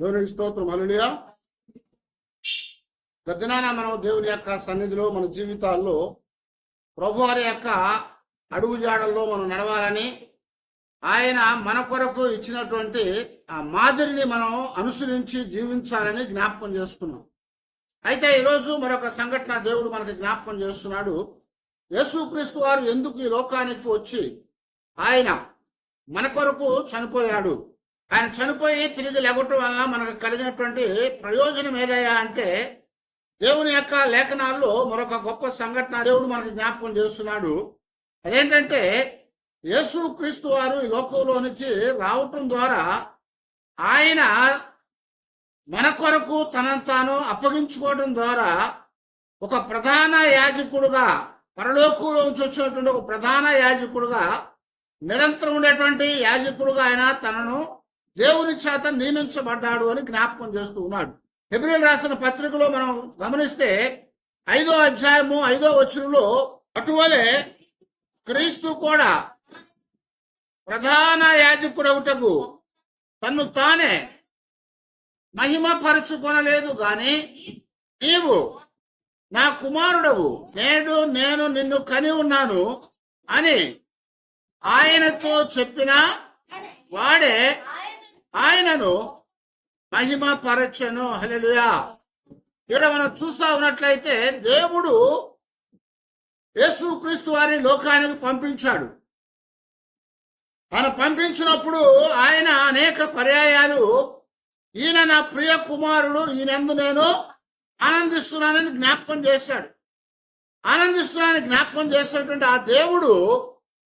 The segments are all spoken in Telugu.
దేవునికి స్తోత్రం హల్లెలూయా. గద్దనాన మనం దేవుని యొక్క సన్నిధిలో మన జీవితాల్లో ప్రభు వారి యొక్క అడుగు జాడల్లో మనం నడవాలని ఆయన మన కొరకు ఇచ్చినటువంటి ఆ మాదిరిని మనం అనుసరించి జీవించాలని జ్ఞాపకం చేసుకున్నాం. అయితే ఈరోజు మరొక సంఘటన దేవుడు మనకి జ్ఞాపకం చేస్తున్నాడు. యేసుక్రీస్తు వారు ఎందుకు ఈ లోకానికి వచ్చి ఆయన మన కొరకు చనిపోయాడు? ఆయన చనిపోయి తిరిగి లెగటం వలన మనకు కలిగినటువంటి ప్రయోజనం ఏదయ్యా అంటే దేవుని యొక్క లేఖనాల్లో మరొక గొప్ప సంఘటన దేవుడు మనకు జ్ఞాపకం చేస్తున్నాడు. అదేంటంటే యేసు క్రీస్తు వారు ఈ లోకంలోనికి రావటం ద్వారా ఆయన మన కొరకు తనను తాను అప్పగించుకోవడం ద్వారా ఒక ప్రధాన యాజకుడుగా పరలోకంలో నుంచి వచ్చినటువంటి ఒక ప్రధాన యాజకుడుగా నిరంతరం ఉండేటువంటి యాజకుడుగా ఆయన తనను దేవుని చేత నియమించబడ్డాడు అని జ్ఞాపకం చేస్తూ ఉన్నాడు. ఫిబ్రిల్ రాసిన పత్రికలో మనం గమనిస్తే ఐదో అధ్యాయము ఐదో వచనంలో అటువలే క్రీస్తు కూడా ప్రధాన యాజకుడవుటకు తన్ను తానే మహిమ పరుచుకొనలేదు గాని నీవు నా కుమారుడవు నేడు నేను నిన్ను కని ఉన్నాను అని ఆయనతో చెప్పిన వాడే ఆయనను మహిమ పరచను ఇక్కడ మనం చూస్తా ఉన్నట్లయితే దేవుడు యేసు క్రీస్తు వారిని లోకానికి పంపించాడు. ఆయన పంపించినప్పుడు ఆయన అనేక పర్యాయాలు ఈయన నా ప్రియ కుమారుడు ఈయనందు నేను ఆనందిస్తున్నానని జ్ఞాపకం చేశాడు. ఆనందిస్తున్నానని జ్ఞాపకం చేసినటువంటి ఆ దేవుడు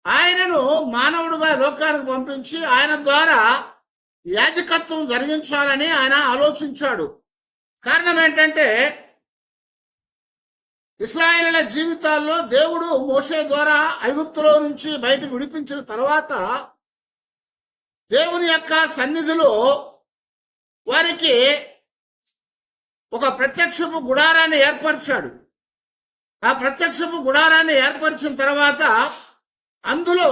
ఆయనను మానవుడుగా లోకానికి పంపించి ఆయన ద్వారా యాజకత్వం జరిగించాలని ఆయన ఆలోచించాడు. కారణం ఏంటంటే ఇస్రాయేళ్ళ జీవితాల్లో దేవుడు మోసే ద్వారా ఐగుప్తులో నుంచి బయటకు విడిపించిన తర్వాత దేవుని యొక్క సన్నిధిలో వారికి ఒక ప్రత్యక్షపు గుడారాన్ని ఏర్పరిచాడు. ఆ ప్రత్యక్షపు గుడారాన్ని ఏర్పరిచిన తర్వాత అందులో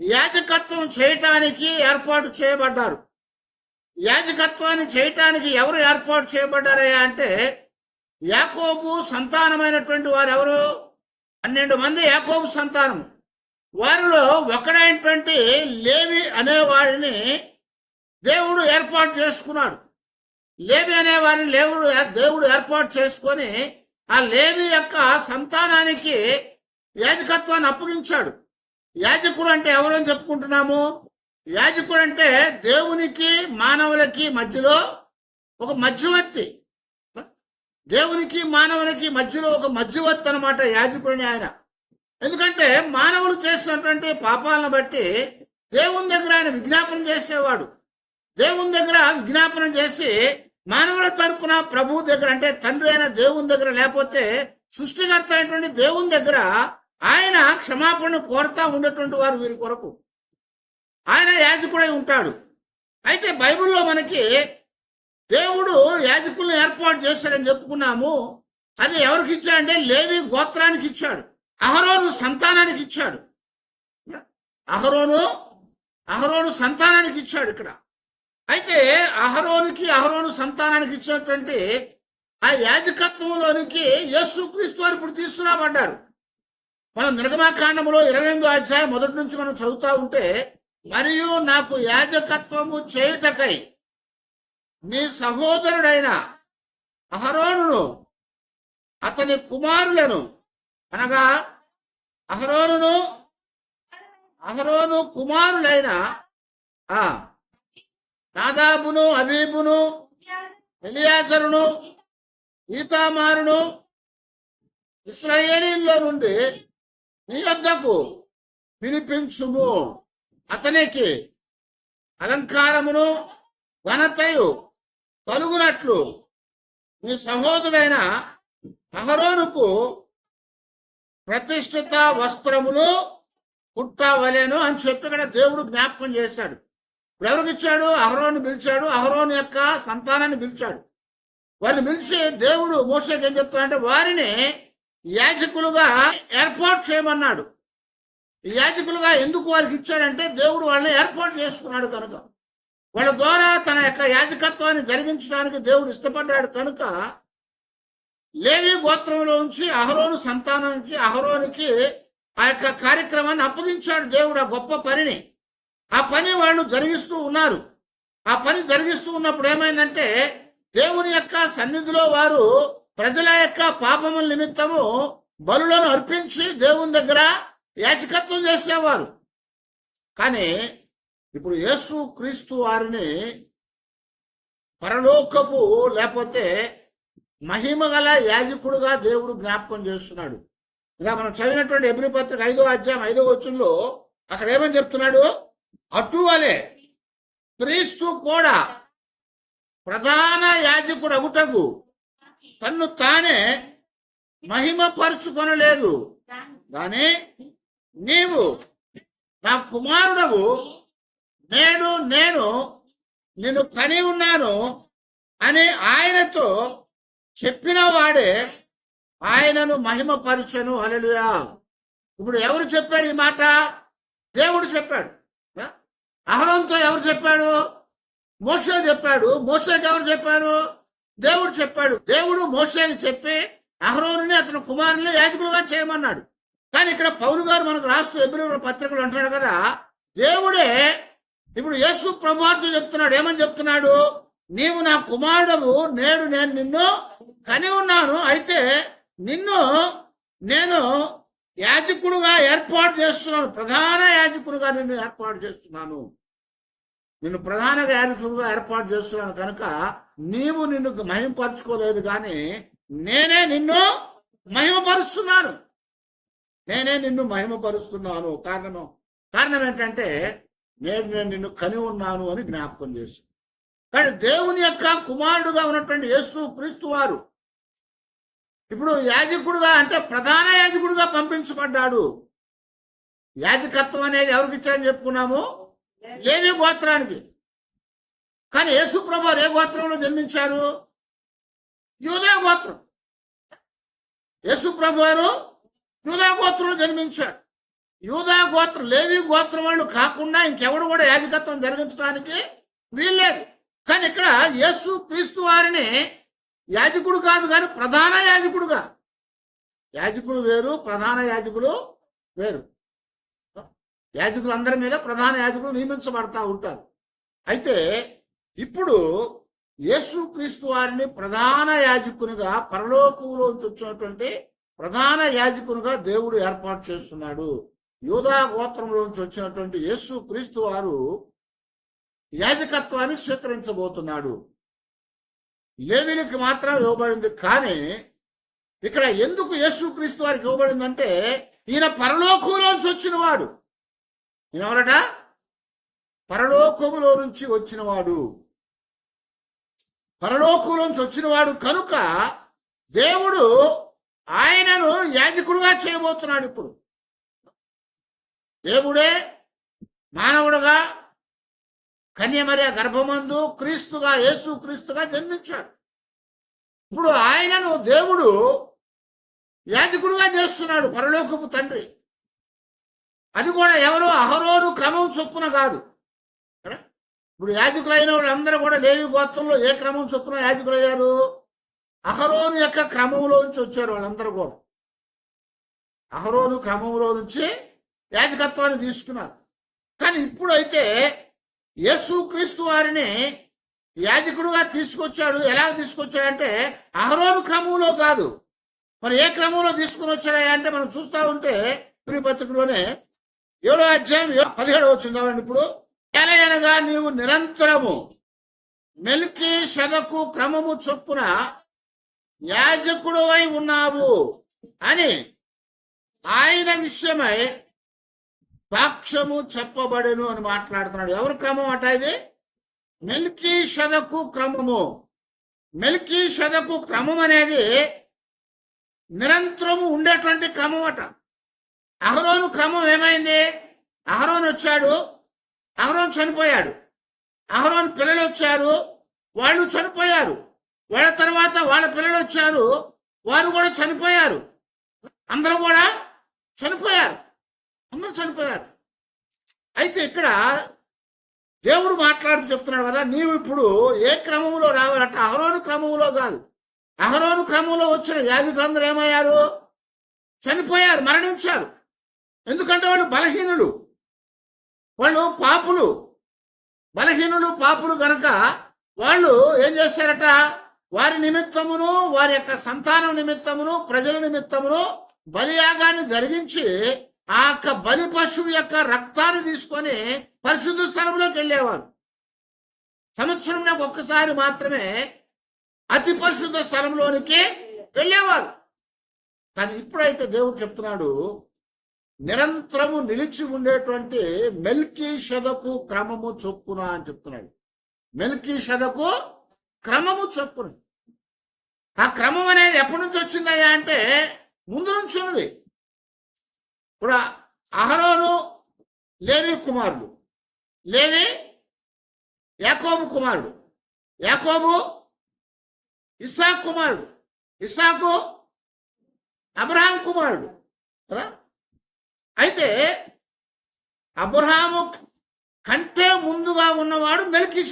యాజకత్వం చేయటానికి ఏర్పాటు చేయబడ్డారు. యాజకత్వాన్ని చేయటానికి ఎవరు ఏర్పాటు చేయబడ్డారయ్యా అంటే యాకోబు సంతానమైనటువంటి వారు ఎవరు పన్నెండు మంది యాకోబు సంతానం. వారిలో ఒకడైనటువంటి లేవి అనేవాడిని దేవుడు ఏర్పాటు చేసుకున్నాడు. లేవి అనేవారిని లేవుడు దేవుడు ఏర్పాటు చేసుకొని ఆ లేవి యొక్క సంతానానికి యాజకత్వాన్ని అప్పగించాడు. యాజకుడు అంటే ఎవరని చెప్పుకుంటున్నాము? యాజకుడు అంటే దేవునికి మానవులకి మధ్యలో ఒక మధ్యవర్తి. దేవునికి మానవునికి మధ్యలో ఒక మధ్యవర్తి అనమాట యాజకుడిని ఆయన. ఎందుకంటే మానవులు చేసినటువంటి పాపాలను బట్టి దేవుని దగ్గర ఆయన విజ్ఞాపన చేసేవాడు. దేవుని దగ్గర విజ్ఞాపన చేసి మానవుల తరపున ప్రభు దగ్గర అంటే తండ్రి అయిన దేవుని దగ్గర లేకపోతే సృష్టికర్త అయినటువంటి దేవుని దగ్గర ఆయన క్షమాపణ కోరుతా ఉండేటువంటి వారు వీరి కొరకు. ఆయన యాజకుడై ఉంటాడు. అయితే బైబిల్లో మనకి దేవుడు యాజకులను ఏర్పాటు చేశాడని చెప్పుకున్నాము. అది ఎవరికి ఇచ్చాడంటే లేవి గోత్రానికి ఇచ్చాడు. అహరోను సంతానానికి ఇచ్చాడు. అహరోను అహరోను సంతానానికి ఇచ్చాడు ఇక్కడ. అయితే అహరోనికి అహరోను సంతానానికి ఇచ్చినటువంటి ఆ యాజకత్వంలోనికి యేసుక్రీస్తు వారు ఇప్పుడు తీసుకురాబడ్డారు. మనం నిర్గమాకాండములో ఇరవై ఎనిమిదో అధ్యాయం మొదటి నుంచి మనం చదువుతూ ఉంటే మరియు నాకు యాజకత్వము చేయుటకై నీ సహోదరుడైన అహరోనును అతని కుమారులను అనగా అహరోనును అహరోను కుమారులైన ఆ నాదాబును అబీబును ఎలియాజరును ఈతామారును ఇస్రాయేలీల్లో నుండి నీ వద్దకు పిలిపించుము అతనికి అలంకారమును ఘనతయు కలుగునట్లు నీ సహోదరుడైన అహరోనుకు ప్రతిష్ఠిత వస్త్రములు కుట్టవలేను అని చెప్పి ఇక్కడ దేవుడు జ్ఞాపకం చేశాడు. ఇప్పుడు ఎవరికి ఇచ్చాడు అహరోను పిలిచాడు. అహరోను యొక్క సంతానాన్ని పిలిచాడు. వారిని పిలిచి దేవుడు మోసేకి ఏం చెప్తాడంటే వారిని యాజకులుగా ఏర్పాటు చేయమన్నాడు. యాజకులుగా ఎందుకు వారికి ఇచ్చాడంటే దేవుడు వాళ్ళని ఏర్పాటు చేసుకున్నాడు కనుక. వాళ్ళ ద్వారా తన యొక్క యాజకత్వాన్ని జరిగించడానికి దేవుడు ఇష్టపడ్డాడు కనుక లేవి గోత్రంలో ఉంచి అహరోను సంతానానికి అహరోనికి ఆ యొక్క కార్యక్రమాన్ని అప్పగించాడు దేవుడు ఆ గొప్ప పనిని. ఆ పని వాళ్ళు జరిగిస్తూ ఉన్నారు. ఆ పని జరిగిస్తూ ఉన్నప్పుడు ఏమైందంటే దేవుని యొక్క సన్నిధిలో వారు ప్రజల యొక్క పాపముల నిమిత్తము బలులను అర్పించి దేవుని దగ్గర యాచకత్వం చేసేవారు. కానీ ఇప్పుడు యేసు క్రీస్తు వారిని పరలోకపు లేకపోతే మహిమ గల యాజకుడుగా దేవుడు జ్ఞాపకం చేస్తున్నాడు. ఇలా మనం చదివినటువంటి ఎబ్రి పత్రిక ఐదో అధ్యాయం ఐదో వచ్చంలో అక్కడ ఏమని చెప్తున్నాడు? అటువలే క్రీస్తు కూడా ప్రధాన యాజకుడు అగుటకు తన్ను తానే మహిమపరుచుకొనలేదు. కానీ నీవు నా కుమారుడవు. నేడు నేను నిన్ను కని ఉన్నాను అని ఆయనతో చెప్పిన వాడే ఆయనను మహిమపరచను. అలలుయా ఇప్పుడు ఎవరు చెప్పారు ఈ మాట? దేవుడు చెప్పాడు. అహరంతో ఎవరు చెప్పాడు? మోసే చెప్పాడు. మోసేకి ఎవరు చెప్పారు? దేవుడు చెప్పాడు దేవుడు మోసేకి చెప్పి అహరోనుని అతని కుమారుని యాజకులుగా చేయమన్నాడు. కానీ ఇక్కడ పౌరు గారు మనకు రాస్తూ ఎబ్రి పత్రికలు అంటున్నాడు కదా దేవుడే ఇప్పుడు యేసు ప్రభువార్త చెప్తున్నాడు. ఏమని చెప్తున్నాడు? నీవు నా కుమారుడు నేడు నేను నిన్ను కని ఉన్నాను. అయితే నిన్ను నేను యాజకుడుగా ఏర్పాటు చేస్తున్నాను ప్రధాన యాజకుడుగా నిన్ను ఏర్పాటు చేస్తున్నాను. నిన్ను ప్రధాన యాజకుడుగా ఏర్పాటు చేస్తున్నాను కనుక నీవు నిన్ను మహిమపరచుకోలేదు కానీ నేనే నిన్ను మహిమపరుస్తున్నాను. నేనే నిన్ను మహిమపరుస్తున్నాను. కారణం కారణం ఏంటంటే నేను నేను నిన్ను కని ఉన్నాను అని జ్ఞాపకం చేసి కానీ దేవుని యొక్క కుమారుడుగా ఉన్నటువంటి యేసు క్రీస్తు వారు ఇప్పుడు యాజకుడుగా అంటే ప్రధాన యాజకుడుగా పంపించబడ్డాడు. యాజకత్వం అనేది ఎవరికి ఇచ్చారని చెప్పుకున్నాము? లేవి గోత్రానికి. కానీ యేసుప్రభు ఏ గోత్రంలో జన్మించారు? యూదా గోత్రం. యేసు ప్రభు వారు యూదా గోత్రంలో జన్మించారు. యూదా గోత్రం లేవి గోత్రం వాళ్ళు కాకుండా ఇంకెవడు కూడా యాజకత్వం జరిగించడానికి వీల్లేదు. కానీ ఇక్కడ యేసు క్రీస్తు వారిని యాజకుడు కాదు కానీ ప్రధాన యాజకుడుగా. యాజకుడు వేరు ప్రధాన యాజకుడు వేరు. యాజకులందరి మీద ప్రధాన యాజకులు నియమించబడతా ఉంటారు. అయితే ఇప్పుడు యేసు క్రీస్తు వారిని ప్రధాన యాజకునిగా పరలోకంలోంచి వచ్చినటువంటి ప్రధాన యాజకునిగా దేవుడు ఏర్పాటు చేస్తున్నాడు. యూదా గోత్రంలోంచి వచ్చినటువంటి యేసు క్రీస్తు వారు యాజకత్వాన్ని స్వీకరించబోతున్నాడు. లేవినికి మాత్రం ఇవ్వబడింది. కానీ ఇక్కడ ఎందుకు యేసు క్రీస్తు వారికి ఇవ్వబడిందంటే ఈయన పరలోకంలోంచి వచ్చిన వాడు ఎవరట పరలోకములో నుంచి వచ్చినవాడు. పరలోకంలోంచి వచ్చినవాడు కనుక దేవుడు ఆయనను యాజకుడుగా చేయబోతున్నాడు ఇప్పుడు. దేవుడే మానవుడుగా కన్యమర్య గర్భమందు క్రీస్తుగా యేసు క్రీస్తుగా జన్మించాడు. ఇప్పుడు ఆయనను దేవుడు యాజకుడుగా చేస్తున్నాడు పరలోకపు తండ్రి. అది కూడా ఎవరు అహరోను క్రమం చొప్పున కాదు. ఇప్పుడు యాజకులైన వాళ్ళందరూ కూడా లేవి గోత్రంలో ఏ క్రమం చొప్పున యాజకులయ్యారు? అహరోను యొక్క క్రమంలో నుంచి వచ్చారు వాళ్ళందరూ కూడా. అహరోను క్రమంలో నుంచి యాజకత్వాన్ని తీసుకున్నారు. కానీ ఇప్పుడైతే యేసు క్రీస్తు వారిని యాజకుడుగా తీసుకొచ్చాడు. ఎలా తీసుకొచ్చాడంటే అహరోను క్రమంలో కాదు. మరి ఏ క్రమంలో తీసుకుని వచ్చాడా అంటే మనం చూస్తూ ఉంటే ప్రియపత్రికలోనే ఏడో అధ్యాయం పదిహేడు పదిహేడో ఇప్పుడు ఎలయనగా నీవు నిరంతరము మెల్కి శదకు క్రమము చొప్పున యాజకుడు అయి ఉన్నావు అని ఆయన విషయమై సాక్ష్యము చెప్పబడెను అని మాట్లాడుతున్నాడు. ఎవరు క్రమం అట ఇది? మెల్కి షదకు క్రమము. మెల్కీ షదకు క్రమం అనేది నిరంతరము ఉండేటువంటి క్రమం అట. అహరోను క్రమం ఏమైంది? అహరోన్ వచ్చాడు. అహరోన్ చనిపోయాడు. అహరోన్ పిల్లలు వచ్చారు. వాళ్ళు చనిపోయారు. వాళ్ళ తర్వాత వాళ్ళ పిల్లలు వచ్చారు. వారు కూడా చనిపోయారు. అందరూ కూడా చనిపోయారు. అందరూ చనిపోయారు. అయితే ఇక్కడ దేవుడు మాట్లాడుతూ చెప్తున్నాడు కదా నీవు ఇప్పుడు ఏ క్రమంలో రావాలంటే అహరోను క్రమంలో కాదు. అహరోను క్రమంలో వచ్చిన యాజకులందరూ ఏమయ్యారు? చనిపోయారు మరణించారు. ఎందుకంటే వాళ్ళు బలహీనులు. వాళ్ళు పాపులు. బలహీనులు పాపులు గనక వాళ్ళు ఏం చేశారట వారి నిమిత్తమును వారి యొక్క సంతానం నిమిత్తమును ప్రజల నిమిత్తమును బలియాగాన్ని జరిగించి ఆ యొక్క బలి పశువు యొక్క రక్తాన్ని తీసుకొని పరిశుద్ధ స్థలంలోకి వెళ్ళేవారు. సంవత్సరంలో ఒక్కసారి మాత్రమే అతి పరిశుద్ధ స్థలంలోనికి వెళ్ళేవారు. కానీ ఇప్పుడైతే దేవుడు చెప్తున్నాడు నిరంతరము నిలిచి ఉండేటువంటి మెల్కీ షదకు క్రమము చొప్పున అని చెప్తున్నాడు. మెల్కీ షదకు క్రమము చొప్పున. ఆ క్రమం అనేది ఎప్పటి నుంచి వచ్చిందయ్యా అంటే ముందు నుంచి ఉన్నది. ఇప్పుడు అహరోను లేవి కుమారుడు లేవి యాకోబు కుమారుడు యాకోబు ఇసాక్ కుమారుడు ఇసాకు అబ్రహాం కుమారుడు కదా? అయితే అబ్రహాము కంటే ముందుగా ఉన్నవాడు మెల్కీ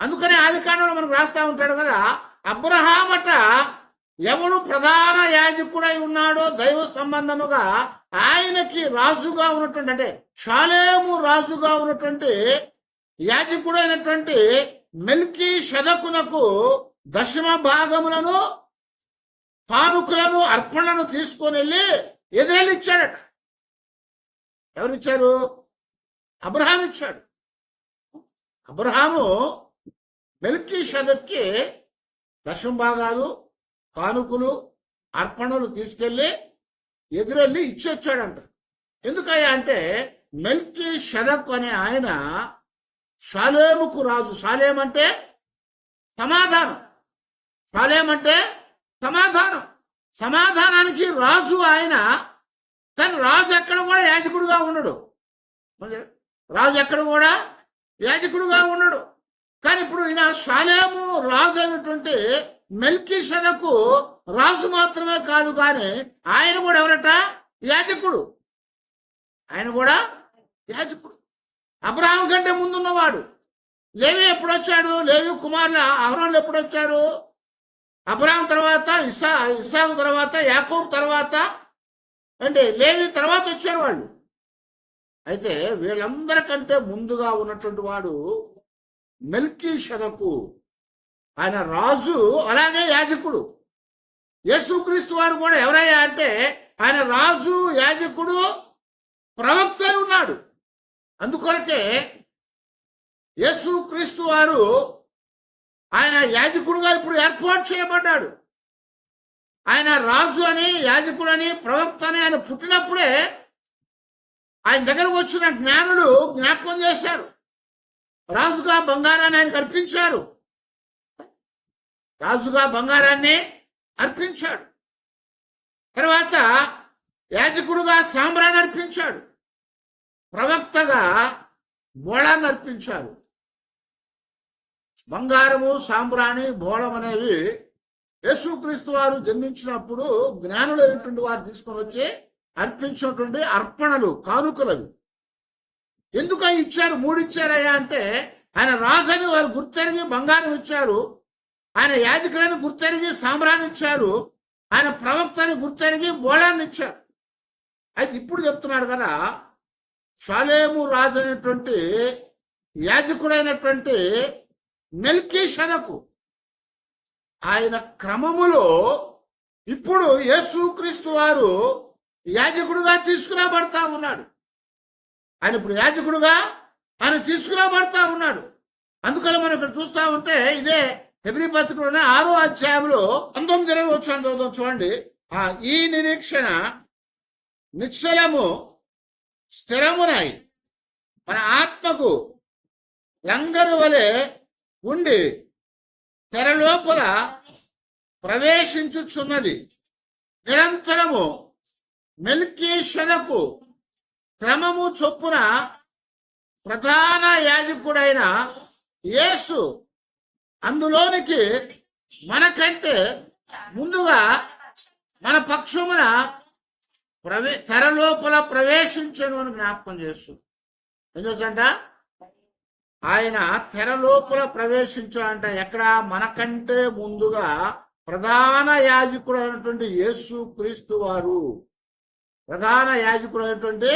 అందుకనే ఆది కాండంలో మనకు రాస్తా ఉంటాడు కదా అబ్రహామట ఎవడు ప్రధాన యాజకుడై ఉన్నాడో దైవ సంబంధముగా ఆయనకి రాజుగా ఉన్నటువంటి అంటే షాలేము రాజుగా ఉన్నటువంటి యాజకుడైనటువంటి మెల్కీ షదకునకు దశమ భాగములను పానుకులను అర్పణను తీసుకొని వెళ్ళి ఎదురెళ్ళి ఇచ్చాడట ఎవరు ఇచ్చారు? అబ్రహాం ఇచ్చాడు. అబ్రహాము మెల్కీ షదక్కి దశం భాగాలు కానుకలు అర్పణలు తీసుకెళ్ళి ఎదురెళ్ళి ఇచ్చొచ్చాడంట. ఎందుకయ్యా అంటే మెల్కీ షదక్ అనే ఆయన షాలేముకు రాజు. షాలేమంటే సమాధానం. షాలేమంటే సమాధానం. సమాధానానికి రాజు ఆయన కానీ రాజు ఎక్కడ కూడా యాజకుడుగా ఉండడు. రాజు ఎక్కడ కూడా యాజకుడుగా ఉండడు. కానీ ఇప్పుడు ఈయన శాలేము రాజు అయినటువంటి మెల్కీ షదకు రాజు మాత్రమే కాదు కానీ ఆయన కూడా ఎవరట? యాజకుడు. ఆయన కూడా యాజకుడు. అబ్రహాం కంటే ముందున్నవాడు. లేవి ఎప్పుడు వచ్చాడు లేవి కుమారుల అహరోన్లు ఎప్పుడు వచ్చారు అబ్రాహం తర్వాత ఇసా ఇసాకు తర్వాత యాకోబ్ తర్వాత అంటే లేవి తర్వాత వచ్చారు వాళ్ళు. అయితే వీళ్ళందరికంటే ముందుగా ఉన్నటువంటి వాడు మెల్కీ షదకు ఆయన రాజు అలాగే యాజకుడు. యేసుక్రీస్తు వారు కూడా ఎవరయ్యా అంటే ఆయన రాజు యాజకుడు ప్రవక్త ఉన్నాడు. అందుకొరకే యేసుక్రీస్తు వారు ఆయన యాజకుడుగా ఇప్పుడు ఏర్పాటు చేయబడ్డాడు. ఆయన రాజు అని యాజకుడు అని ప్రవక్త అని ఆయన పుట్టినప్పుడే ఆయన దగ్గరకు వచ్చిన జ్ఞానులు జ్ఞాపకం చేశారు. రాజుగా బంగారాన్ని ఆయనకు అర్పించారు. రాజుగా బంగారాన్ని అర్పించాడు. తర్వాత యాజకుడుగా సాంబ్రాన్ని అర్పించాడు. ప్రవక్తగా మొళాన్ని అర్పించాడు బంగారము సాంబ్రాణి బోళం అనేవి యేసుక్రీస్తు వారు జన్మించినప్పుడు జ్ఞానులైనటువంటి వారు తీసుకొని వచ్చి అర్పించినటువంటి అర్పణలు కానుకలవి. ఎందుకు అవి ఇచ్చారు? మూడు ఇచ్చారయ్యా అంటే ఆయన రాజని వారు గుర్తెరిగి బంగారం ఇచ్చారు. ఆయన యాజకులని గుర్తెరిగి సాంబ్రాన్ని ఇచ్చారు. ఆయన ప్రవక్తని గుర్తెరిగి బోళాన్ని ఇచ్చారు. అయితే ఇప్పుడు చెప్తున్నాడు కదా షాలేము రాజు అనేటువంటి యాజకుడైనటువంటి మెల్కీ షదకు ఆయన క్రమములో ఇప్పుడు యేసుక్రీస్తు వారు యాజకుడుగా తీసుకురాబడతా ఉన్నాడు. ఆయన ఇప్పుడు యాజకుడుగా ఆయన తీసుకురాబడతా ఉన్నాడు. అందుకని మనం ఇక్కడ చూస్తా ఉంటే ఇదే హెబ్రి పత్రికలోనే ఆరో అధ్యాయంలో పంతొమ్మిది ఇరవై వచ్చాను చదువుతాం చూడండి. ఆ, ఈ నిరీక్షణ నిశ్చలము స్థిరమునై మన ఆత్మకు లంగరు వలె ఉండి తెర లోపల ప్రవేశించుచున్నది. నిరంతరము మెల్కీషదకు క్రమము చొప్పున ప్రధాన యాజకుడైన యేసు అందులోనికి మనకంటే ముందుగా మన పక్షమున ప్రవే తెర లోపల ప్రవేశించను అని జ్ఞాపకం చేస్తుంది. ఎందుకంట ఆయన తెర లోపల ప్రవేశించాడంట. ఎక్కడ? మనకంటే ముందుగా ప్రధాన యాజకుడు అయినటువంటి యేసు క్రీస్తు వారు. ప్రధాన యాజకుడు అయినటువంటి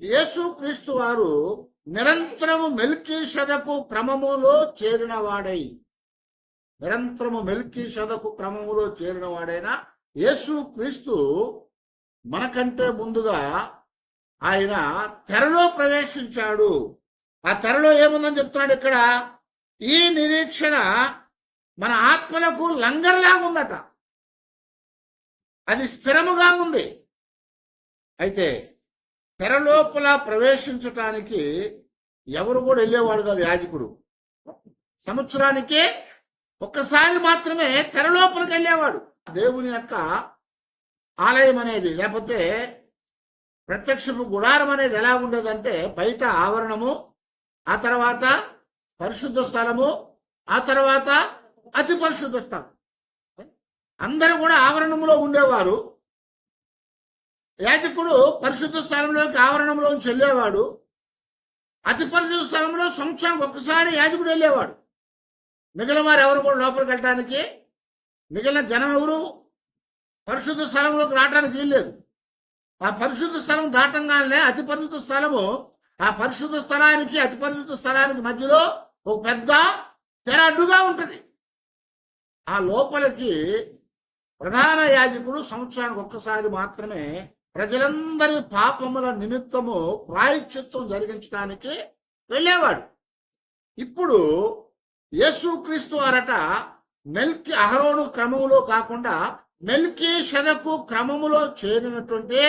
యేసు క్రీస్తు వారు నిరంతరము మెల్కీ సదకు క్రమములో చేరినవాడై. నిరంతరము మెల్కీ సదకు క్రమములో చేరినవాడైన యేసు క్రీస్తు మనకంటే ముందుగా ఆయన తెరలో ప్రవేశించాడు. ఆ తెరలో ఏముందని చెప్తున్నాడు ఇక్కడ? ఈ నిరీక్షణ మన ఆత్మలకు లంగర్లాగా ఉందట అది స్థిరముగా ఉంది. అయితే తెరలోపల ప్రవేశించటానికి ఎవరు కూడా వెళ్ళేవాడు కాదు యాజకుడు. సంవత్సరానికి ఒక్కసారి మాత్రమే తెరలోపలికి వెళ్ళేవాడు. దేవుని యొక్క ఆలయం అనేది లేకపోతే ప్రత్యక్షపు గుడారం అనేది ఎలా ఉండేదంటే బయట ఆవరణము ఆ తర్వాత పరిశుద్ధ స్థలము ఆ తర్వాత అతి పరిశుద్ధ స్థలం. అందరూ కూడా ఆవరణంలో ఉండేవారు. యాజకుడు పరిశుద్ధ స్థలంలోకి ఆవరణంలో వెళ్ళేవాడు అతి పరిశుద్ధ స్థలంలో సంవత్సరానికి ఒక్కసారి యాజకుడు వెళ్ళేవాడు. మిగిలిన వారు ఎవరు కూడా లోపలికి వెళ్ళడానికి మిగిలిన జనం ఎవరు పరిశుద్ధ స్థలంలోకి రావడానికి వీల్లేదు. ఆ పరిశుద్ధ స్థలం దాటంగానే అతి పరిశుద్ధ స్థలము ఆ పరిశుద్ధ స్థలానికి అతి పరిశుద్ధ స్థలానికి మధ్యలో ఒక పెద్ద తెర అడ్డుగా ఉంటుంది. ఆ లోపలికి ప్రధాన యాజకుడు సంవత్సరానికి ఒక్కసారి మాత్రమే ప్రజలందరి పాపముల నిమిత్తము ప్రాయశ్చిత్వం జరిగించడానికి వెళ్ళేవాడు. ఇప్పుడు యేసుక్రీస్తు అరట మెల్కి అహరోను క్రమములో కాకుండా మెల్కి షదకు క్రమములో చేరినటువంటి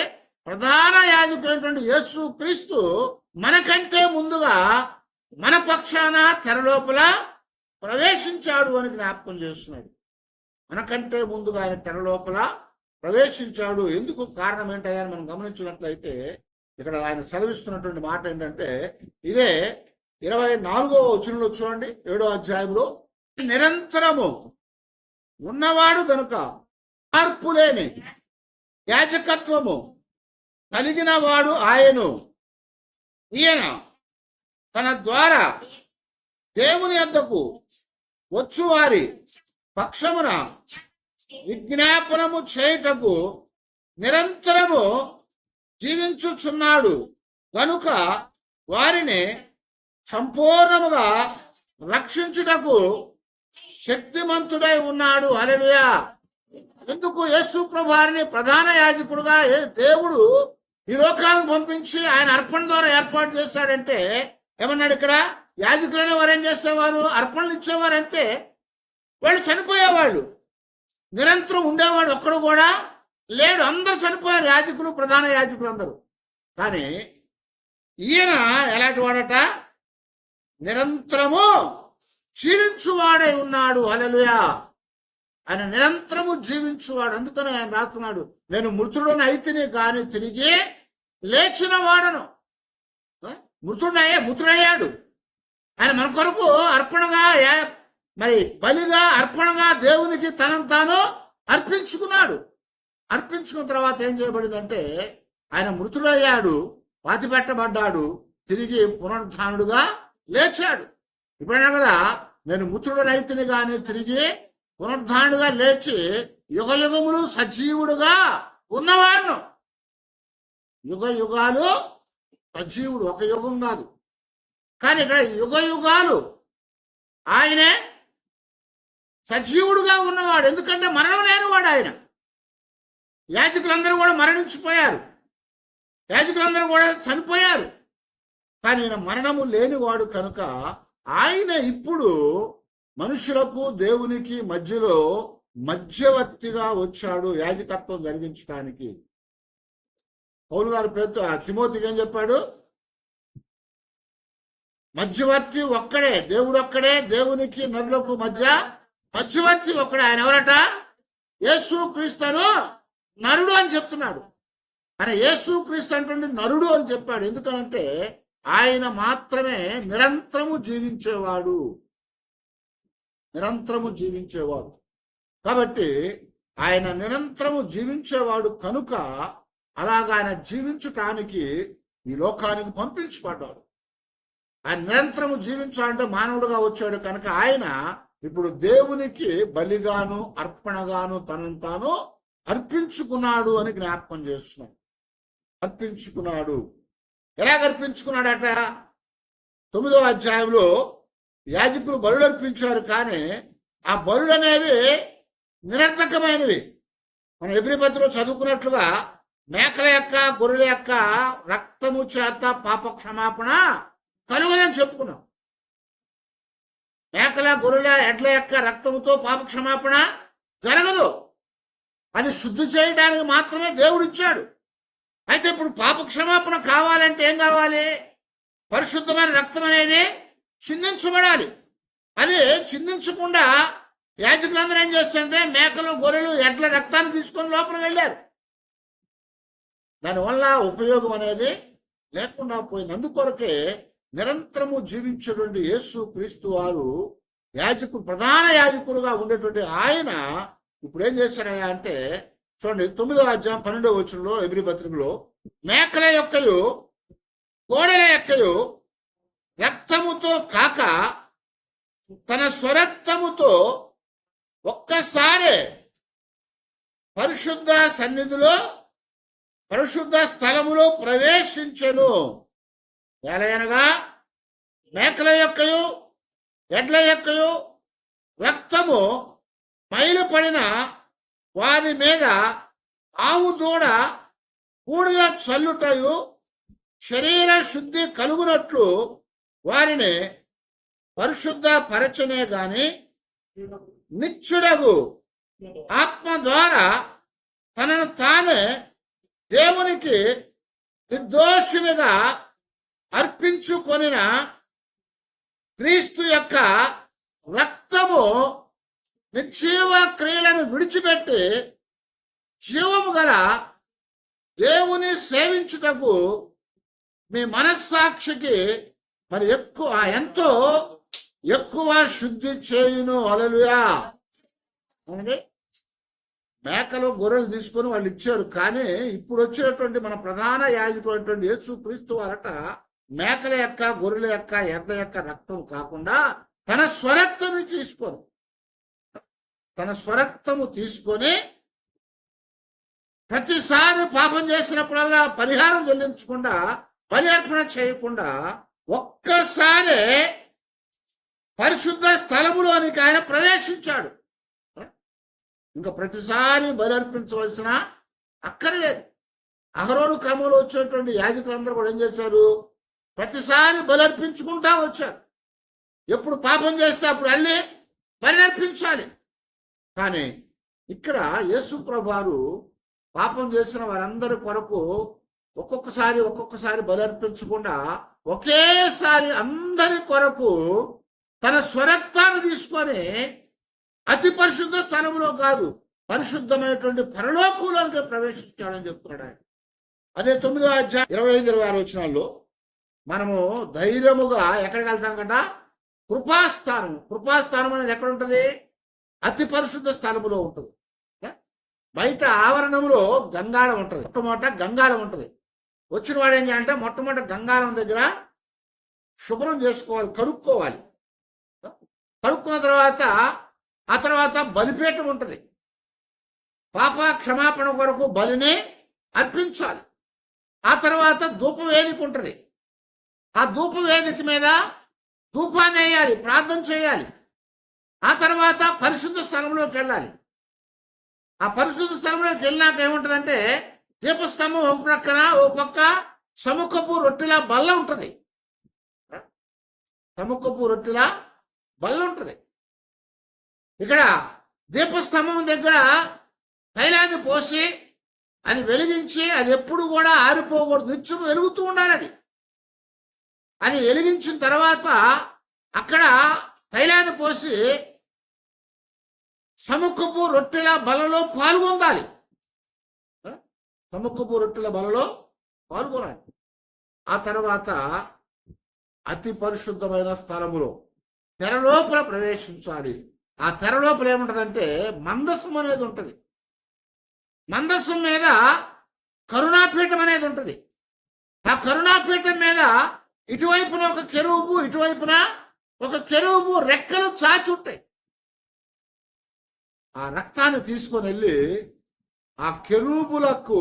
ప్రధాన యాజకులైనటువంటి యేసు క్రీస్తు మనకంటే ముందుగా మన పక్షాన తెర లోపల ప్రవేశించాడు అని జ్ఞాపకం చేస్తున్నాడు. మనకంటే ముందుగా ఆయన తెర లోపల ప్రవేశించాడు. ఎందుకు కారణం ఏంటయ్యా మనం గమనించినట్లయితే ఇక్కడ ఆయన సెలవిస్తున్నటువంటి మాట ఏంటంటే ఇదే ఇరవై నాలుగో వచనంలో చూడండి ఏడో అధ్యాయంలో నిరంతరము ఉన్నవాడు గనుక మార్పు లేని యాజకత్వము కలిగిన వాడు ఆయను ఈయన తన ద్వారా దేవుని యొద్దకు వచ్చువారి పక్షమున విజ్ఞాపనము చేయుటకు నిరంతరము జీవించుచున్నాడు. కనుక వారిని సంపూర్ణముగా రక్షించుటకు శక్తిమంతుడై ఉన్నాడు. హల్లెలూయా. ఎందుకు యేసు ప్రభువారిని ప్రధాన యాజకుడుగా ఏ- దేవుడు ఈ లోకానికి పంపించి ఆయన అర్పణ ద్వారా ఏర్పాటు చేశాడంటే ఏమన్నాడు ఇక్కడ? యాజకులనే వారు ఏం చేసేవారు? అర్పణలు ఇచ్చేవారు అంతే. వాళ్ళు చనిపోయేవాళ్ళు. నిరంతరం ఉండేవాడు ఒక్కడు కూడా లేడు. అందరూ చనిపోయారు. యాజకులు ప్రధాన యాజకులు అందరూ. కానీ ఈయన ఎలాంటి వాడట? నిరంతరము క్షీణించువాడై ఉన్నాడు. అలలుయా ఆయన నిరంతరము జీవించువాడు. అందుకని ఆయన రాస్తున్నాడు నేను మృతుడని అయితేనే కానీ తిరిగి లేచిన వాడను ఆ? మృతుడయ్యాడు. ఆయన మన కొరకు అర్పణగా మరి బలిగా అర్పణగా దేవునికి తనను తాను అర్పించుకున్నాడు. అర్పించుకున్న తర్వాత ఏం చేయబడిందంటే ఆయన మృతుడయ్యాడు పాతి పెట్టబడ్డాడు తిరిగి పునరుద్ధానుడుగా లేచాడు. ఇప్పుడైనా కదా నేను మృతుడనైతిని కానీ తిరిగి పునరుద్ధానుడుగా లేచి యుగ యుగములు సజీవుడుగా ఉన్నవాడును యుగ యుగాలు సజీవుడు ఒక యుగం కాదు. కానీ ఇక్కడ యుగ యుగాలు ఆయనే సజీవుడుగా ఉన్నవాడు. ఎందుకంటే మరణం లేనివాడు ఆయన. యాజకులందరూ కూడా మరణించిపోయారు. యాజకులందరూ కూడా చనిపోయారు. కానీ ఈయన మరణము లేనివాడు కనుక ఆయన ఇప్పుడు మనుషులకు దేవునికి మధ్యలో మధ్యవర్తిగా వచ్చాడు యాజకత్వం జరిగించడానికి. పౌలు గారు పేరుతో తిమోతికి ఏం చెప్పాడు? మధ్యవర్తి ఒక్కడే దేవుడు ఒక్కడే దేవునికి నరులకు మధ్య మధ్యవర్తి ఒక్కడే. ఆయన ఎవరట? యేసు క్రీస్తను నరుడు అని చెప్తున్నాడు. ఆయన యేసు క్రీస్తు అంటే నరుడు అని చెప్పాడు. ఎందుకనంటే ఆయన మాత్రమే నిరంతరము జీవించేవాడు. నిరంతరము జీవించేవాడు. కాబట్టి ఆయన నిరంతరము జీవించేవాడు కనుక అలాగా ఆయన జీవించటానికి ఈ లోకానికి పంపించబడ్డాడు. ఆయన నిరంతరము జీవించాలంటే మానవుడుగా వచ్చాడు కనుక ఆయన ఇప్పుడు దేవునికి బలిగాను అర్పణగాను తనను తాను అర్పించుకున్నాడు అని జ్ఞాపకం చేస్తున్నాం అర్పించుకున్నాడు. ఎలా అర్పించుకున్నాడట? తొమ్మిదో అధ్యాయంలో యాజకులు బలుడు అర్పించారు కానీ ఆ బలుడు అనేవి నిరర్థకమైనవి. మనం ఎబ్రిపతిలో చదువుకున్నట్లుగా మేకల యొక్క గొర్రెల యొక్క రక్తము చేత పాప క్షమాపణ కలుగునని చెప్పుకున్నాం. మేకల గొర్రెల ఎడ్ల యొక్క రక్తముతో పాప క్షమాపణ జరగదు. అది శుద్ధి చేయడానికి మాత్రమే దేవుడు ఇచ్చాడు అయితే ఇప్పుడు పాప క్షమాపణ కావాలంటే ఏం కావాలి? పరిశుద్ధమైన రక్తం అనేది చిందించబడాలి. అది చిందించకుండా యాజకులందరూ ఏం చేస్తారంటే మేకలు గొర్రెలు ఎడ్ల రక్తాన్ని తీసుకొని లోపలికి వెళ్ళారు. దానివల్ల ఉపయోగం అనేది లేకుండా పోయింది. అందుకొరకే నిరంతరము జీవించేటువంటి యేసు క్రీస్తు వారు యాజకుడు ప్రధాన యాజకుడుగా ఉండేటువంటి ఆయన ఇప్పుడు ఏం చేశారయ్యా అంటే చూడండి తొమ్మిదో అధ్యాయం పన్నెండో వచనంలో ఎబ్రి పత్రికలో మేకల యొక్కయు కోడల యొక్కయు రక్తముతో కాక తన స్వరక్తముతో ఒక్కసారే పరిశుద్ధ సన్నిధిలో పరిశుద్ధ స్థలములో ప్రవేశించెను. ఎలయనగా మేకల యొక్కయు ఎడ్ల యొక్కయు రక్తము మైలుపడిన వారి మీద ఆవు దూడ కూడిగా చల్లుటయు శరీర శుద్ధి కలుగునట్లు వారిని పరిశుద్ధ పరచునే గాని నిత్యుడగు ఆత్మ ద్వారా తనను తానే దేవునికి నిర్దోషునిగా అర్పించుకొనిన క్రీస్తు యొక్క రక్తము నిక్షీవ క్రియలను విడిచిపెట్టి జీవము గల దేవుని సేవించుటకు మీ మనస్సాక్షికి మరి ఎక్కువ ఎంతో ఎక్కువ శుద్ధి చేయును అలలుయా అవునండి మేకలు గొర్రెలు తీసుకొని వాళ్ళు ఇచ్చారు. కానీ ఇప్పుడు వచ్చినటువంటి మన ప్రధాన యాజకుడైనటువంటి యేసు క్రీస్తు వారట మేకల యొక్క గొర్రెల యొక్క ఎడ్ల యొక్క రక్తం కాకుండా తన స్వరక్తము తీసుకొని తన స్వరక్తము తీసుకొని ప్రతిసారి పాపం చేసినప్పుడల్లా పరిహారం చెల్లించకుండా బలి అర్పణ చేయకుండా ఒక్కసారే పరిశుద్ధ స్థలములోనికి ఆయన ప్రవేశించాడు. ఇంకా ప్రతిసారి బలర్పించవలసిన అర్పించవలసిన అక్కర్లేదు అహరోను క్రమంలో వచ్చినటువంటి యాజకులందరూ కూడా ఏం చేశారు? ప్రతిసారి బలర్పించుకుంటా వచ్చారు. ఎప్పుడు పాపం చేస్తే అప్పుడు అల్లి పరినర్పించాలి అర్పించాలి కానీ ఇక్కడ యేసు ప్రభారు పాపం చేసిన వారందరి కొరకు ఒక్కొక్కసారి ఒక్కొక్కసారి బలర్పించకుండా ఒకేసారి అందరి కొరకు తన స్వరక్తాన్ని తీసుకొని అతి పరిశుద్ధ స్థలంలో కాదు పరిశుద్ధమైనటువంటి పరలోకంలోనికి ప్రవేశించాడని చెప్తున్నాడు ఆయన. అదే తొమ్మిదో అధ్యాయం ఇరవై ఐదు ఇరవై ఆరు వచ్చినాల్లో మనము ధైర్యముగా ఎక్కడికి వెళ్తాం కదా కృపాస్థానం కృపాస్థానం అనేది ఎక్కడ ఉంటుంది? అతి పరిశుద్ధ స్థలములో ఉంటుంది. బయట ఆవరణములో గంగాళం ఉంటుంది. మొట్టమొదట గంగాళం ఉంటుంది. వచ్చిన వాడు ఏం చేయాలంటే మొట్టమొదట గంగాలం దగ్గర శుభ్రం చేసుకోవాలి కడుక్కోవాలి. కడుక్కున్న తర్వాత ఆ తర్వాత బలిపీఠం ఉంటుంది. పాప క్షమాపణ కొరకు బలిని అర్పించాలి. ఆ తర్వాత ధూప వేదిక ఉంటుంది. ఆ ధూప వేదిక మీద ధూపాన్ని వేయాలి ప్రార్థన చేయాలి. ఆ తర్వాత పరిశుద్ధ స్థలంలోకి వెళ్ళాలి. ఆ పరిశుద్ధ స్థలంలోకి వెళ్ళినాక ఏముంటుందంటే దీపస్తంభం ఒక ప్రక్కన ఓ పక్క సముఖపు రొట్టెల బల్ల ఉంటుంది. సముఖపు రొట్టెల బల్ల ఉంటుంది. ఇక్కడ దీపస్తంభం దగ్గర తైలాన్ని పోసి అది వెలిగించి అది ఎప్పుడు కూడా ఆరిపోకూడదు. నిత్యం వెలుగుతూ ఉండాలి అది. అది వెలిగించిన తర్వాత అక్కడ తైలాన్ని పోసి సముఖపు రొట్టెల బలలో పాల్గొందాలి. సముఖపు రొట్టెల బలలో పాల్గొనాలి. ఆ తర్వాత అతి పరిశుద్ధమైన స్థలములో తెర లోపల ప్రవేశించాలి. ఆ తెర లోపల ఏముంటదంటే మందస్సం అనేది ఉంటుంది. మందసం మీద కరుణాపీఠం అనేది ఉంటుంది. ఆ కరుణాపీఠం మీద ఇటువైపున ఒక కెరువు ఇటువైపున ఒక కెరువు రెక్కలు చాచుంటాయి ఆ రక్తాన్ని తీసుకొని వెళ్ళి ఆ కెరూబులకు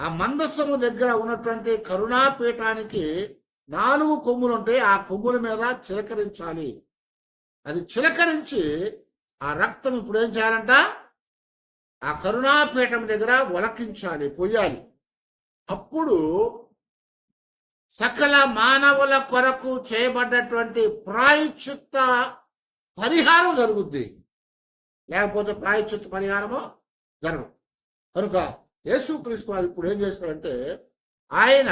ఆ మందస్సము దగ్గర ఉన్నటువంటి కరుణాపీఠానికి నాలుగు కొమ్ములు ఉంటాయి ఆ కొమ్ముల మీద చిలకరించాలి. అది చిలకరించి ఆ రక్తం ఇప్పుడు ఏం చేయాలంట? ఆ కరుణాపీఠం దగ్గర ఒలకించాలి పొయ్యాలి. అప్పుడు సకల మానవుల కొరకు చేయబడ్డటువంటి ప్రాయచిత్త పరిహారం జరుగుద్ది. లేకపోతే ప్రాయచిత్త పరిహారము జరగదు. కనుక యేసుక్రీస్తు వారు ఇప్పుడు ఏం చేస్తాడంటే ఆయన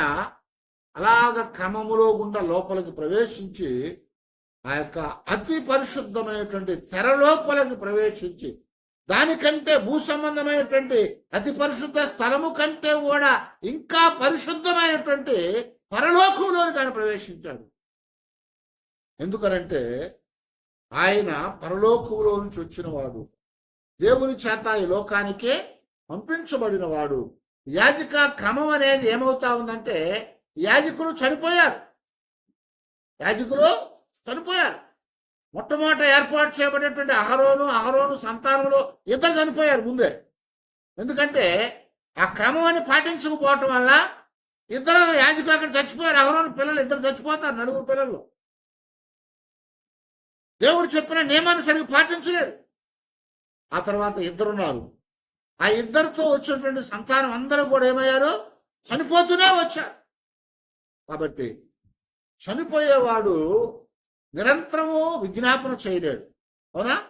అలాగ క్రమములో గుండా లోపలికి ప్రవేశించి ఆ యొక్క అతి పరిశుద్ధమైనటువంటి తెర లోపలికి ప్రవేశించి దానికంటే భూ సంబంధమైనటువంటి అతి పరిశుద్ధ స్థలము కంటే కూడా ఇంకా పరిశుద్ధమైనటువంటి పరలోకంలోనికి ఆయన ప్రవేశించాడు. ఎందుకనంటే ఆయన పరలోకంలో నుంచి వచ్చినవాడు. దేవుని చేత ఈ లోకానికే పంపించబడిన వాడు యాజక క్రమం అనేది ఏమవుతా ఉందంటే యాజకులు చనిపోయారు. యాజకులు చనిపోయారు. మొట్టమొదట ఏర్పాటు చేయబడినటువంటి అహరోను అహరోను సంతానంలో ఇద్దరు చనిపోయారు ముందే. ఎందుకంటే ఆ క్రమాన్ని పాటించకపోవటం వల్ల ఇద్దరు యాజకులు అక్కడ చచ్చిపోయారు. అహరోను పిల్లలు ఇద్దరు చచ్చిపోతారు నలుగురు పిల్లలు. దేవుడు చెప్పిన నియమాన్ని సరిగ్గా పాటించలేరు ఆ తర్వాత ఇద్దరున్నారు. ఆ ఇద్దరితో వచ్చినటువంటి సంతానం అందరూ కూడా ఏమయ్యారు? చనిపోతూనే వచ్చారు. కాబట్టి చనిపోయేవాడు నిరంతరము విజ్ఞాపన చేయలేడు. అవునా?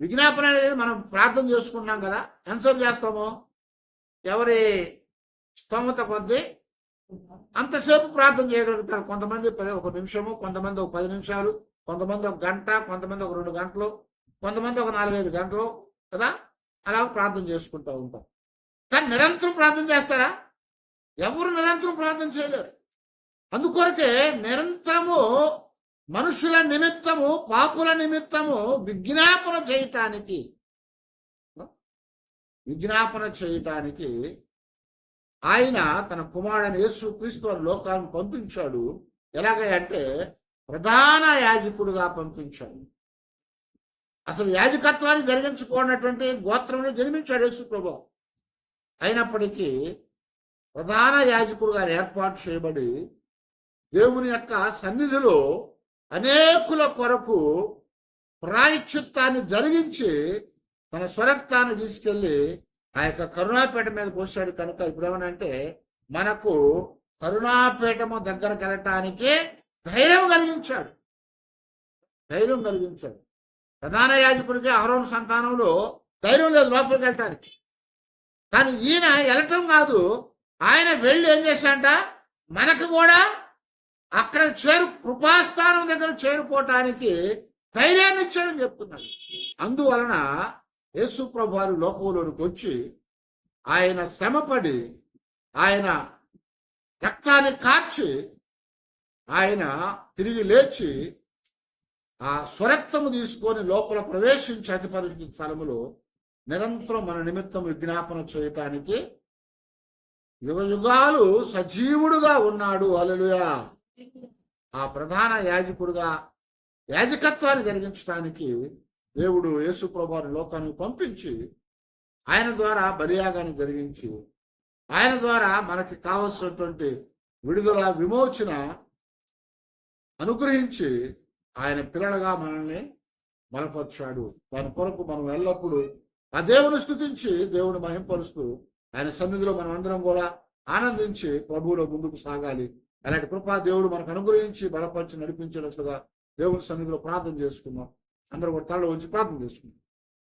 విజ్ఞాపన అనేది మనం ప్రార్థన చేసుకుంటున్నాం కదా. ఎంతసేపు చేస్తాము? ఎవరి స్తోమత కొద్దీ? అంతసేపు ప్రార్థన చేయగలుగుతారు. కొంతమంది పది ఒక నిమిషము కొంతమంది ఒక పది నిమిషాలు కొంతమంది ఒక గంట కొంతమంది ఒక రెండు గంటలు కొంతమంది ఒక నాలుగైదు గంటలు కదా? అలా ప్రార్థన చేసుకుంటూ ఉంటాం. కానీ నిరంతరం ప్రార్థన చేస్తారా? ఎవరు నిరంతరం ప్రార్థన చేయలేరు. అందుకొరకే నిరంతరము మనుషుల నిమిత్తము పాపుల నిమిత్తము విజ్ఞాపన చేయటానికి విజ్ఞాపన చేయటానికి ఆయన తన కుమారుడైన యేసు క్రీస్తు లోకాన్ని పంపించాడు. ఎలాగంటే ప్రధాన యాజకుడుగా పంపించాడు. అసలు యాజకత్వాన్ని జరిగించుకోనటువంటి గోత్రంలో జన్మించాడు యేసు ప్రభు. అయినప్పటికీ ప్రధాన యాజకుడు గారు ఏర్పాటు చేయబడి దేవుని యొక్క సన్నిధిలో అనేకుల కొరకు ప్రాయశ్చిత్తాన్ని జరిగించి తన స్వరక్తాన్ని తీసుకెళ్ళి ఆ యొక్క కరుణాపేట మీద పోసాడు కనుక ఇప్పుడు ఏమనంటే మనకు కరుణాపేటము దగ్గరకు వెళ్ళటానికి ధైర్యం కలిగించాడు. ధైర్యం కలిగించాడు. ప్రధాన యాజకుడికి అహరోను సంతానంలో ధైర్యం లేదు లోపలికి వెళ్ళటానికి. కానీ ఈయన వెళ్ళటం కాదు ఆయన వెళ్ళి ఏం చేశాడంట? మనకు కూడా అక్కడ చేరు కృపాస్థానం దగ్గర చేరుకోవటానికి ధైర్యాన్ని ఇచ్చాడని చెప్తున్నాడు. అందువలన యేసు ప్రభు లోకంలోనికి వచ్చి ఆయన శ్రమపడి ఆయన రక్తాన్ని కార్చి ఆయన తిరిగి లేచి ఆ స్వరక్తము తీసుకొని లోపల ప్రవేశించి అతి పరిశుద్ధ స్థలములో నిరంతరం మన నిమిత్తం విజ్ఞాపన చేయటానికి యుగయుగాలు సజీవుడుగా ఉన్నాడు. అలలుయా ఆ ప్రధాన యాజకుడుగా యాజకత్వాన్ని జరిగించడానికి దేవుడు యేసు ప్రభువారి లోకానికి పంపించి ఆయన ద్వారా బలియాగాన్ని జరిగించి ఆయన ద్వారా మనకి కావలసినటువంటి విడుదల విమోచన అనుగ్రహించి ఆయన పిల్లలుగా మనల్ని బలపరిచాడు. దాని కొరకు మనం ఎల్లప్పుడూ ఆ దేవుని స్థుతించి దేవుని మహింపరుస్తూ ఆయన సన్నిధిలో మనం అందరం కూడా ఆనందించి ప్రభువులో ముందుకు సాగాలి. అలాంటి కృపా దేవుడు మనకు అనుగ్రహించి బలపరిచి నడిపించినట్లుగా దేవుని సన్నిధిలో ప్రార్థన చేసుకుందాం. అందరూ కూడా తలలో ఉంచి ప్రార్థన చేసుకుందాం.